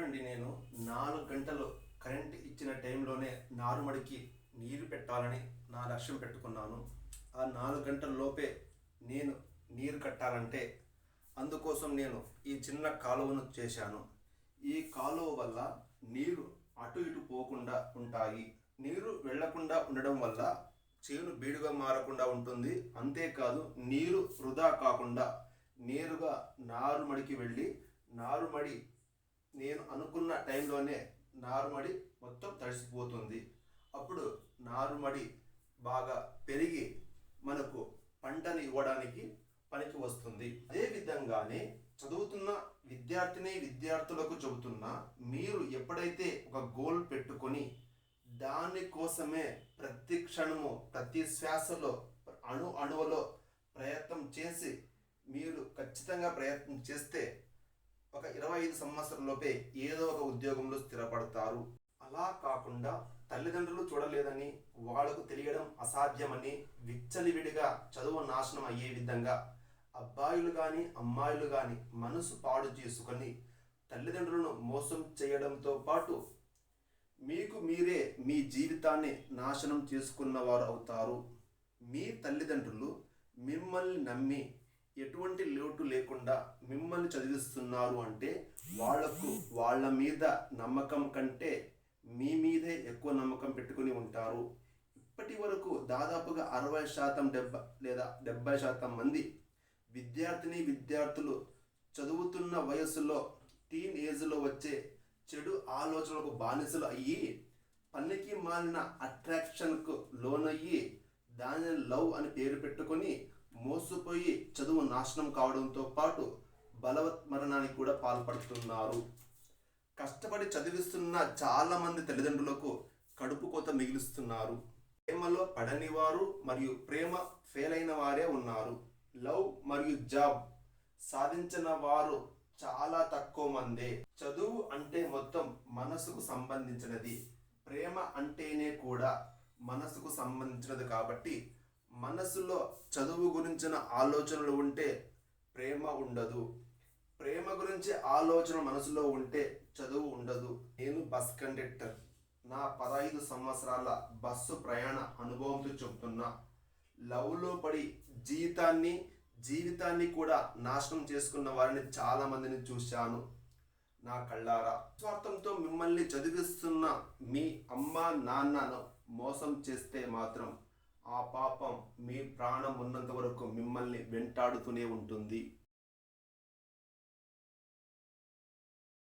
చూడండి నేను నాలుగు గంటలు కరెంట్ ఇచ్చిన టైంలోనే నారుమడికి నీరు పెట్టాలని నా లక్ష్యం పెట్టుకున్నాను. ఆ నాలుగు గంటల లోపే నేను నీరు కట్టాలంటే అందుకోసం నేను ఈ చిన్న కాలువను చేశాను. ఈ కాలువ వల్ల నీరు అటు ఇటు పోకుండా ఉంటాయి. నీరు వెళ్ళకుండా ఉండడం వల్ల చేను బీడుగా మారకుండా ఉంటుంది. అంతేకాదు నీరు వృధా కాకుండా నేరుగా నారుమడికి వెళ్ళి నారుమడి నేను అనుకున్న టైంలోనే నారుమడి మొత్తం తడిసిపోతుంది. అప్పుడు నారుమడి బాగా పెరిగి మనకు పంటను ఇవ్వడానికి పనికి వస్తుంది. అదేవిధంగానే చదువుతున్న విద్యార్థిని విద్యార్థులకు చెబుతున్నా మీరు ఎప్పుడైతే ఒక గోల్ పెట్టుకొని దానికోసమే ప్రతి క్షణము ప్రతి శ్వాసలో అణు అణువులో ప్రయత్నం చేసి మీరు ఖచ్చితంగా ప్రయత్నం చేస్తే ఒక ఇరవై ఐదు సంవత్సరంలోపే ఏదో ఒక ఉద్యోగంలో స్థిరపడతారు. అలా కాకుండా తల్లిదండ్రులు చూడలేదని వాళ్ళకు తెలియడం అసాధ్యమని విచ్చలివిడిగా చదువు నాశనం అయ్యే విధంగా అబ్బాయిలు కానీ అమ్మాయిలు కానీ మనసు పాడు చేసుకొని తల్లిదండ్రులను మోసం చేయడంతో పాటు మీకు మీరే మీ జీవితాన్ని నాశనం చేసుకున్నవారు అవుతారు. మీ తల్లిదండ్రులు మిమ్మల్ని నమ్మి ఎటువంటి లోటు లేకుండా మిమ్మల్ని చదివిస్తున్నారు అంటే వాళ్ళకు వాళ్ళ మీద నమ్మకం కంటే మీ మీదే ఎక్కువ నమ్మకం పెట్టుకుని ఉంటారు. ఇప్పటి వరకు దాదాపుగా అరవై శాతం డెబ్బై లేదా డెబ్బై శాతం మంది విద్యార్థిని విద్యార్థులు చదువుతున్న వయసులో టీన్ ఏజ్లో వచ్చే చెడు ఆలోచనలకు బానిసలు అయ్యి పనికి మాలిన అట్రాక్షన్కు లోనయ్యి దానిని లవ్ అని పేరు పెట్టుకొని మోసపోయి చదువు నాశనం కావడంతో పాటు బలవత్మరణానికి కూడా పాల్పడుతున్నారు. కష్టపడి చదివిస్తున్న చాలా మంది తల్లిదండ్రులకు కడుపు కోత మిగిలిస్తున్నారు. ప్రేమలో పడని వారు మరియు ప్రేమ ఫెయిల్ అయిన వారే ఉన్నారు. లవ్ మరియు జాబ్ సాధించిన వారు చాలా తక్కువ మందే. చదువు అంటే మొత్తం మనసుకు సంబంధించినది. ప్రేమ అంటేనే కూడా మనసుకు సంబంధించినది కాబట్టి మనసులో చదువు గురించిన ఆలోచనలు ఉంటే ప్రేమ ఉండదు. ప్రేమ గురించి ఆలోచన మనసులో ఉంటే చదువు ఉండదు. నేను బస్ కండక్టర్. నా పదహైదు సంవత్సరాల బస్సు ప్రయాణ అనుభవంతో చెప్తున్నా. లవ్లో పడి జీవితాన్ని జీవితాన్ని కూడా నాశనం చేసుకున్న వారిని చాలా మందిని చూశాను. నా కళ్ళారా. స్వార్థంతో మిమ్మల్ని చదివిస్తున్న మీ అమ్మ నాన్నను మోసం చేస్తే మాత్రం ఆ పాపం మీ ప్రాణం ఉన్నంత వరకు మిమ్మల్ని వెంటాడుతూనే ఉంటుంది.